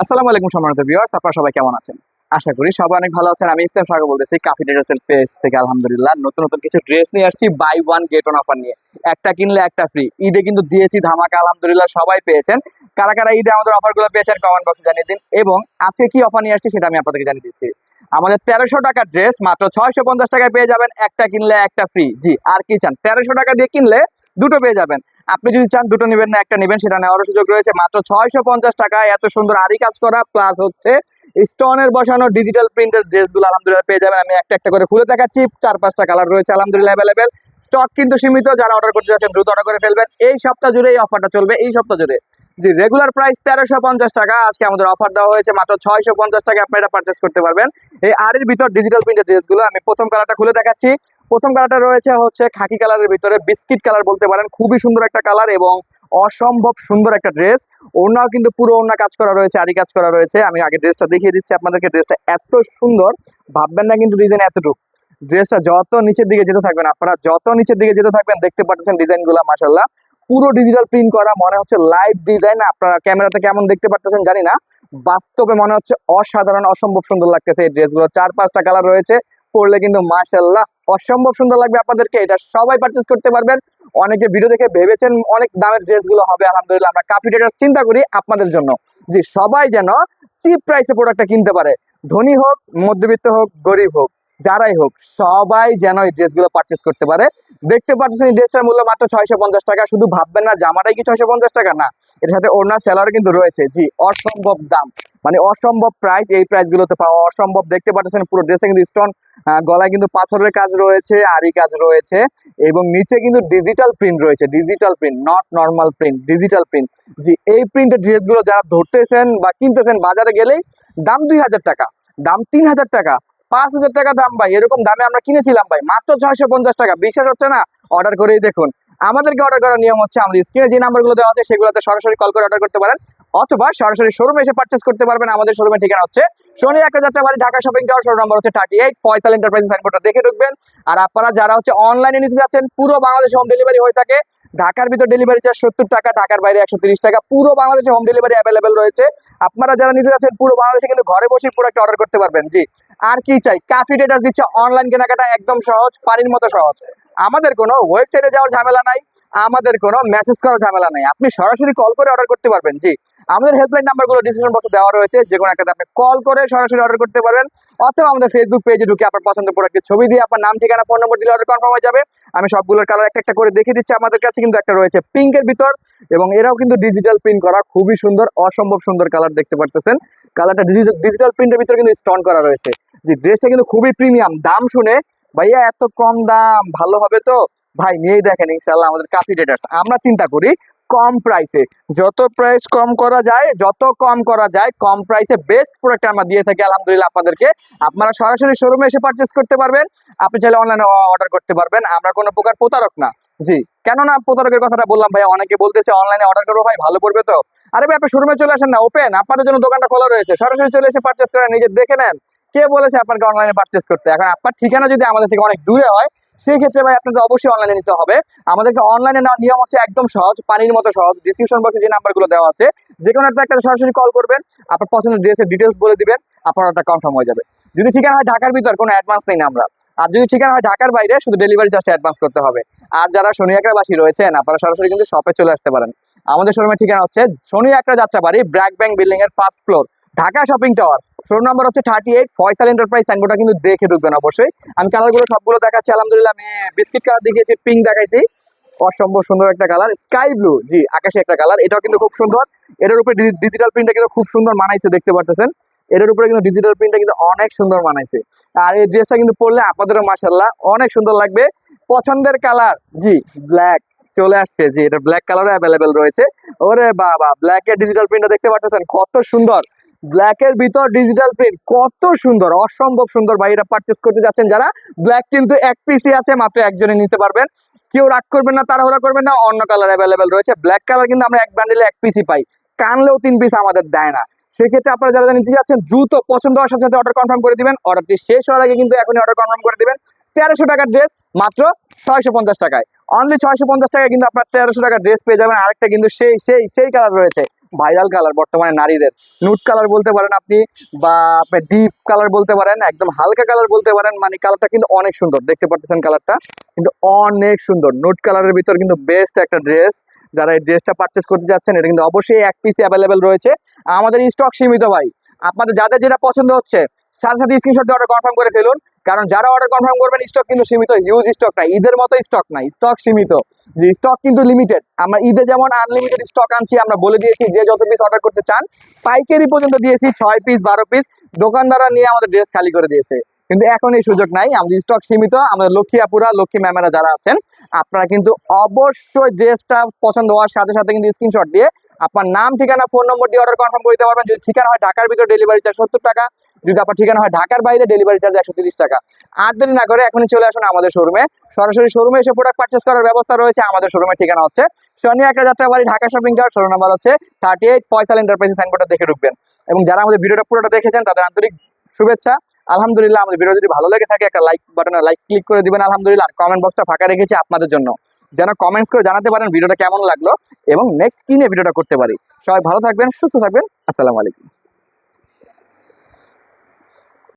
আসসালামু আলাইকুম সম্মানিত ভিউয়ার্স আপনারা সবাই কেমন আছেন? আশা করি সবাই অনেক ভালো আছেন। আমি ইফতার সাগর বলতেছি কাফি ড্রেসের পেজ থেকে, আলহামদুলিল্লাহ। নতুন নতুন কিছু ড্রেস নিয়ে আসছি buy one get one offer নিয়ে। একটা কিনলে একটা ফ্রি ঈদে কিন্তু দিয়েছি ধামাকা, আলহামদুলিল্লাহ সবাই পেয়েছেন। কারা কারা ঈদে আমাদের অফারগুলো পেয়েছেন কমেন্ট বক্সে জানিয়ে দিন। এবং আজকে কি অফার নিয়ে আসছি সেটা আমি আপনাদেরকে জানিয়ে দিচ্ছি। আমাদের তেরোশো টাকার ড্রেস মাত্র ছয়শো পঞ্চাশ টাকায় পেয়ে যাবেন। একটা কিনলে একটা ফ্রি জি, আর কি চান? তেরোশো টাকা দিয়ে কিনলে দুটো পেয়ে যাবেন। আপনি যদি চান দুটো নেবেন না, একটা নেবেন, সেটা নেওয়ার সুযোগ রয়েছে। মাত্র ছয়শো পঞ্চাশ এত সুন্দর আরি কাজ করা প্লাস হচ্ছে স্টোনের বসানো ডিজিটাল প্রিন্টের ড্রেসগুলো আলহামদুলিল্লাহ পেয়ে যাবেন। আমি একটা একটা করে খুলে দেখাচ্ছি চার পাঁচটা কালার রয়েছে আলহামদুলিল্লাহ অ্যাভেলেবেল স্টক কিন্তু সীমিত, যারা অর্ডার করতে যাচ্ছেন দ্রুত অর্ডার করে ফেলবেন। এই সপ্তাহ জুড়ে এই অফারটা চলবে, এই সপ্তাহ জুড়ে। জি রেগুলার প্রাইস তেরোশো পঞ্চাশ টাকা, আজকে আমাদের অফার দেওয়া হয়েছে মাত্র ছয়শো পঞ্চাশ টাকা আপনি পারচেস করতে পারবেন। এই আরের ভিতর ডিজিটাল প্রিন্টের ড্রেসগুলো আমি প্রথম কালারটা খুলে দেখাচ্ছি। প্রথম কালারটা রয়েছে হচ্ছে খাকি কালারের ভিতরে বিস্কিট কালার বলতে পারেন। খুবই সুন্দর একটা কালার এবং অসম্ভব সুন্দর একটা ড্রেস ওনাও কিন্তু পুরো ওনা কাজ করা রয়েছে আরি কাজ করা রয়েছে। আমি আগে ড্রেসটা দেখিয়ে দিচ্ছি আপনাদেরকে। ড্রেসটা এত সুন্দর, ভাববেন না কিন্তু ডিজাইন এতটুকু। ড্রেসটা যত নিচের দিকে যেতে থাকবেন, আপনারা যত নিচের দিকে যেতে থাকবেন, দেখতে পাচ্ছেন ডিজাইনগুলো মাসাল্লাহ পুরো ডিজিটাল প্রিন্ট করা, মনে হচ্ছে লাইভ ডিজাইন আপনারা ক্যামেরাতে কেমন দেখতে পাচ্ছেন জানি না। বাস্তবে মনে হচ্ছে অসাধারণ, অসম্ভব সুন্দর লাগতেছে এই ড্রেসগুলো চার পাঁচটা কালার রয়েছে, পরলে কিন্তু মাশাল্লাহ অসম্ভব সুন্দর লাগবে আপনাদেরকে, এটা সবাই পারচেস করতে পারবেন। অনেকে ভিডিও দেখে ভেবেছেন অনেক দামের ড্রেসগুলো হবে, আলহামদুলিল্লাহ আমরা কাপি ডেটার্স চিন্তা করি আপনাদের জন্য। যে সবাই যেন চিপ প্রাইসে প্রোডাক্টটা কিনতে পারে। ধনী হোক, মধ্যবিত্ত হোক, গরিব হোক, যারাই হোক, সবাই যেন এই ড্রেসগুলো পারচেস করতে পারে। দেখতে পাচ্ছেন এই ড্রেসটার মূল্য মাত্র ছয়শো পঞ্চাশ টাকা। শুধু ভাববেন না, জামাটাই কি ছয়শো পঞ্চাশ টাকা? না, এর সাথে ওনার স্যালারি কিন্তু রয়েছে। জি, অসম্ভব দাম। মানে অসম্ভব প্রাইস এই প্রাইসগুলোতে পাওয়া অসম্ভব। দেখতে পাচ্ছেন পুরো ড্রেসে স্টোন গলায় কিন্তু পাথরের কাজ রয়েছে আরি কাজ রয়েছে, এবং নিচে কিন্তু ডিজিটাল প্রিন্ট রয়েছে digital print not normal print digital print জি, এই প্রিন্টের ড্রেসগুলো যারা ধরতেছেন বা কিনতেছেন বাজারে গেলেই দাম দুই হাজার টাকা, দাম তিন হাজার টাকা, পাঁচ হাজার টাকা দাম ভাই, এরকম দামে আমরা কিনেছিলাম ভাই, মাত্র ছয়শো পঞ্চাশ টাকা, বিশ্বাস হচ্ছে না? অর্ডার করেই দেখুন। আমাদেরকে অর্ডার করার নিয়ম হচ্ছে আমাদের স্ক্রিনে যে নাম্বারগুলো দেওয়া আছে সেগুলোতে সরাসরি কল করে অর্ডার করতে পারেন। অথবা সরাসরি শোরুমে এসে পারচেস করতে পারবেন। আমাদের শোরুমের ঠিকানা হচ্ছে শনি একটা Jatrabari, Dhaka shopping tower showroom number হচ্ছে থার্টি এইট ফয়সাল এন্টারপ্রাইজ সাইনবোর্ডটা দেখে ঢুকবেন। আর আপনারা যারা হচ্ছে অনলাইনে নিতে যাচ্ছেন, পুরো বাংলাদেশে হোম ডেলিভারি হয়ে থাকে। ঢাকার ভিতর ডেলিভারি চার্জ সত্তর টাকা, ঢাকার বাইরে একশো টাকা। পুরো বাংলাদেশে হোম ডেলিভারি অ্যাভেলেবেল রয়েছে। আপনারা যারা নিতে যাচ্ছেন, পুরো বাংলাদেশে কিন্তু ঘরে বসে প্রোডাক্ট অর্ডার করতে পারবেন। জি। আর কি চাই? কাফি ডেটার দিচ্ছে অনলাইন কেনাকাটা, একদম সহজ, পানির মতো সহজ। আমাদের কোনো ওয়েবসাইটে যাওয়ার ঝামেলা নাই, আমাদের কোনো মেসেজ করার ঝামেলা নাই। আপনি সরাসরি কল করে অর্ডার করতে পারবেন, জি। আমাদের হেল্পলাইন নাম্বারগুলো ডিসক্রিপশন বক্সে দেওয়া রয়েছে, যে কোনো একটাতে আপনি কল করে সরাসরি অর্ডার করতে পারবেন, অথবা আমাদের ফেসবুক পেজে ঢুকে আপনার পছন্দের প্রোডাক্টের ছবি দিয়ে আপনার নাম, ঠিকানা ফোন নম্বর দিলে অর্ডার কনফার্ম হয়ে যাবে। আমি সবগুলোর কালার একটা একটা করে দেখিয়ে দিচ্ছি আমাদের কাছে, কিন্তু একটা রয়েছে পিঙ্কের ভিতর, এবং এরাও কিন্তু ডিজিটাল প্রিন্ট করা খুবই সুন্দর, অসম্ভব সুন্দর কালার দেখতে পারতেছেন। কালারটা ডিজিটাল প্রিন্টের ভিতরে কিন্তু স্টোন করা রয়েছে। যে ড্রেসটা কিন্তু খুবই প্রিমিয়াম দাম শুনে ভাইয়া, এত কম দাম, ভালো হবে তো? ভাই নিয়েই দেখেন ইনশাল্লাহ আমাদের কাফি ডেটার্স আমরা চিন্তা করি কম প্রাইসে যত প্রাইস কম করা যায়, যত কম করা যায়, কম প্রাইসে বেস্ট প্রোডাক্ট আমরা দিয়ে থাকি, আলহামদুলিল্লাহ আপনাদেরকে। আপনারা সরাসরি শোরুমে এসে পারচেস করতে পারবেন। আপনি চাইলে অনলাইনে অর্ডার করতে পারবেন। আমরা কোনো প্রকার প্রতারক না। জি। কেননা প্রতারকের কথাটা বললাম ভাই অনেকে বলতেছে অনলাইনে অর্ডার করব ভাই, ভালো পড়বে তো? আরে ভাই, আপনি শোরুমে চলে আসেন না ওপেন আপনাদের জন্য দোকানটা খোলা রয়েছে। সরাসরি চলে এসে পারচেস করেন নিজে দেখে নেন। কে বলেছে আপনাকে অনলাইনে পারচেস করতে? এখন আপনার ঠিকানা যদি আমাদের থেকে অনেক দূরে হয় সেই ক্ষেত্রে ভাই আপনাদের অবশ্যই অনলাইনে নিতে হবে। আমাদেরকে অনলাইনে নেওয়ার নিয়ম হচ্ছে একদম সহজ, পানির মতো সহজ। ডিসক্রিপশন বক্সে যে নাম্বারগুলো দেওয়া আছে যে কোনো একটা একটা সরাসরি কল করবেন। আপনার পছন্দের ড্রেসের ডিটেলস বলে দিবেন, আপনার একটা কনফার্ম হয়ে যাবে। যদি ঠিকানা হয় ঢাকার ভিতর, কোনো অ্যাডভান্স নেই না আমরা। আর যদি ঠিকানা হয় ঢাকার বাইরে, শুধু ডেলিভারি চার্জটা অ্যাডভান্স করতে হবে। আর যারা শনি বাসী রয়েছেন, আপনারা সরাসরি কিন্তু শপে চলে আসতে পারেন। আমাদের শোরুমের ঠিকানা হচ্ছে শনি Jatrabari BRAC bank building এর first floor Dhaka shopping tower showroom number হচ্ছে থার্টি এইট ফয়সাল এন্টারপ্রাইজ সাইনবোর্ডটা কিন্তু দেখে ঢুকবেন অবশ্যই। আমি কালারগুলো সবগুলো দেখাচ্ছি, আলহামদুলিল্লাহ আমি বিস্কিট কালার দেখিয়েছি পিঙ্ক দেখাইছি। অসম্ভব সুন্দর একটা কালার স্কাই ব্লু জি, আকাশে একটা কালার এটাও কিন্তু খুব সুন্দর। এটার উপরে ডিজিটাল প্রিন্টটা কিন্তু খুব সুন্দর মানাইছে, দেখতে পারতেছেন। এটার উপরে কিন্তু ডিজিটাল প্রিন্টটা কিন্তু অনেক সুন্দর মানাইছে। আর এই ড্রেসটা কিন্তু পরলে আপনাদেরও মাসাল্লাহ অনেক সুন্দর লাগবে। পছন্দের কালার জি ব্ল্যাক চলে আসছে, জি, এটা ব্ল্যাক কালারে অ্যাভেলেবেল রয়েছে। ওরে বাবা ব্ল্যাক এর ডিজিটাল প্রিন্টটা দেখতে পাচ্ছেন কত সুন্দর। ব্ল্যাক এর ভিতর ডিজিটাল প্রিন্ট কত সুন্দর, অসম্ভব সুন্দর ভাই এটা পারচেস করতে যাচ্ছেন যারা। ব্ল্যাক কিন্তু এক পিসি আছে, মাত্র একজনে নিতে পারবেন। কেউ রাগ করবেন না, তাড়াহুড়া করবেন না, অন্য কালার অ্যাভেলেবেল রয়েছে। ব্ল্যাক কালার কিন্তু আমরা এক বান্ডেলে এক পিসি পাই। কানলেও তিন পিস আমাদের দেয় না। সেক্ষেত্রে আপনারা যারা যারা নিতে যাচ্ছেন, দ্রুত পছন্দ হওয়ার সাথে সাথে অর্ডার কনফার্ম করে দিবেন। অর্ডারটি শেষ হওয়ার আগে কিন্তু এখনই অর্ডার কনফার্ম করে দিবেন। তেরোশো টাকার ড্রেস মাত্র ছয়শো পঞ্চাশ টাকায়। অনলি ছয়শো পঞ্চাশ টাকায় কিন্তু আপনার তেরোশো টাকার ড্রেস পেয়ে যাবেন। আরেকটা কিন্তু সেই সেই সেই কালার রয়েছে। ভাইরাল কালার বর্তমানে নারীদের। নুট কালার বলতে পারেন আপনি বা আপনি ডিপ কালার বলতে পারেন, একদম হালকা কালার বলতে পারেন মানে কালারটা কিন্তু অনেক সুন্দর। দেখতে পাচ্ছেন কালারটা কিন্তু অনেক সুন্দর। নুট কালারের ভিতর কিন্তু বেস্ট একটা ড্রেস যারা এই ড্রেসটা পারচেস করতে যাচ্ছেন, এটা কিন্তু অবশ্যই এক পিসে অ্যাভেলেবেল রয়েছে। আমাদের স্টক সীমিত ভাই। আপনাদের যাদের যেটা পছন্দ হচ্ছে, সাথে সাথে স্ক্রিনশট দিয়ে অর্ডার কনফার্ম করে ফেলুন। কারণ যারা অর্ডার কনফার্ম করবেন স্টক কিন্তু সীমিত হিউজ স্টক নাই, ঈদের মতো স্টক নাই স্টক সীমিত। যে স্টক কিন্তু লিমিটেড আমরা ঈদে যেমন আনলিমিটেড স্টক আনছি, আমরা বলে দিয়েছি, যে যত পিস অর্ডার করতে চান, পাইকারি পর্যন্ত দিয়েছি, ছয় পিস বারো পিস দোকানদাররা নিয়ে আমাদের ড্রেস খালি করে দিয়েছে। কিন্তু এখন এই সুযোগ নাই, আমাদের স্টক সীমিত, আমাদের লক্ষ্মীয়াপুরা, লক্ষ্মী ম্যামেরা যারা আছেন, আপনারা কিন্তু অবশ্যই ড্রেসটা পছন্দ হওয়ার সাথে সাথে কিন্তু স্ক্রিনশট দিয়ে আপনার নাম, ঠিকানা ফোন নম্বর দিয়ে অর্ডার কনফার্ম করে দিতে পারবেন। যদি ঠিকানা হয় ঢাকার ভিতরে ডেলিভারি চার্জ সত্তর টাকা, যদি আপনার ঠিকানা হয় ঢাকার বাইরে ডেলিভারি চার্জ একশো টাকা। আর দেরি না করে এখনই চলে আসুন আমাদের শোরুমে সরাসরি শোরুমে এসে প্রোডাক্ট পারচেস করার ব্যবস্থা রয়েছে, আমাদের শোরুমের ঠিকানা হচ্ছে শনি একটা Jatrabari, Dhaka shopping tower showroom number হচ্ছে থার্টি এইট ফয়সাল এন্টারপ্রাইজেস সাইনবোর্ডটা দেখে ঢুকবেন। এবং যারা আমাদের ভিডিওটা পুরোটা দেখেছেন, তাদের আন্তরিক শুভেচ্ছা। আলহামদুলিল্লাহ, আমাদের ভিডিও যদি ভালো লেগে থাকে, একটা লাইক বাটনে লাইক ক্লিক করে দিবেন, আলহামদুলিল্লাহ। আর কমেন্ট বক্সটা ফাঁকা রেখেছি আপনাদের জন্য। যেন কমেন্টস করে জানাতে পারেন ভিডিওটা কেমন লাগল এবং নেক্সট কি নিয়ে ভিডিওটা করতে পারি। সবাই ভালো থাকবেন, সুস্থ থাকবেন, আসসালামু আলাইকুম।